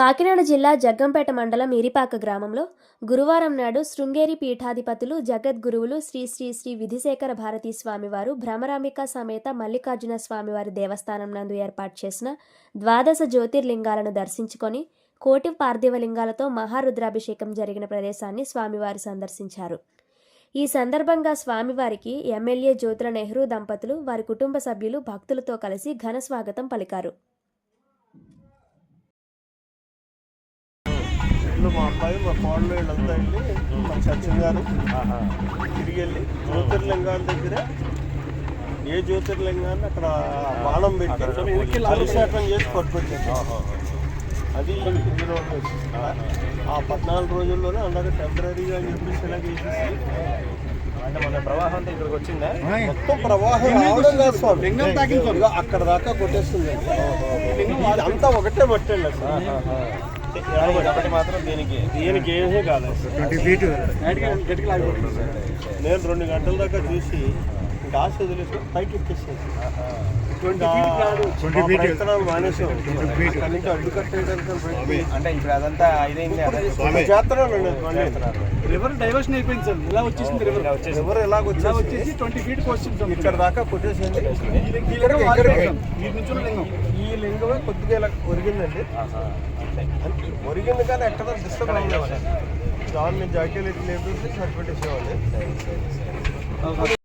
కాకినాడ జిల్లా జగ్గంపేట మండలం ఇరిపాక గ్రామంలో గురువారం నాడు శృంగేరి పీఠాధిపతులు జగద్గురువులు శ్రీ శ్రీ శ్రీ విధిశేఖర భారతీ స్వామివారు భ్రమరామిక సమేత మల్లికార్జున స్వామివారి దేవస్థానం నందు ఏర్పాటు చేసిన ద్వాదశ జ్యోతిర్లింగాలను దర్శించుకొని కోటి పార్థివ లింగాలతో మహారుద్రాభిషేకం జరిగిన ప్రదేశాన్ని స్వామివారు సందర్శించారు. ఈ సందర్భంగా స్వామివారికి ఎమ్మెల్యే జ్యోతుల నెహ్రూ దంపతులు వారి కుటుంబ సభ్యులు భక్తులతో కలిసి ఘన స్వాగతం పలికారు. మా అబ్బాయి మా కోడలు వీళ్ళంతా వెళ్ళి మా సచిన్ గారు తిరిగి వెళ్ళి జ్యోతిర్లింగాల దగ్గర ఏ జ్యోతిర్లింగాన్ని అక్కడ బాణం పెట్టి అభిషేకం చేసి పట్టుకొచ్చారు అది. ఆ పద్నాలుగు రోజుల్లోనే అందరూ టెంపరీగా అని చెప్పేసి ఇలా చేసేసి అంటే మన ప్రవాహం అంతా ఇక్కడికి వచ్చిందా మొత్తం ప్రవాహం రావడం కాదు స్వామి. ఇదిగో అక్కడ దాకా కొట్టేస్తుంది అంతా ఒకటే పట్టండి అసలు. ఒకటి మాత్రం దీనికి దీనికి ఏమీ కాలేదు. నేను రెండు గంటల దాకా చూసి ఇంకా ఆశ వదిలేసి పైకి అంటే ఇప్పుడు అదంతా ఇదైంది. రివర్ డైవర్షన్ అయిపోయింది సార్. ఇలా వచ్చేసింది రివర్ ఇలా వచ్చేసి వచ్చేసి ట్వంటీ ఫీట్ వచ్చింది ఇక్కడ దాకా కొట్టేసింది. ఈ లింగమే కొద్దిగా ఇలా ఒరిగిందండి. ఒరిగింది కానీ ఎక్కడ డిస్టర్బ్ అవ్వలేదు. దాన్ని జాకీలు ఎట్టి లేపేసి సరిపెట్టేసేవాళ్ళు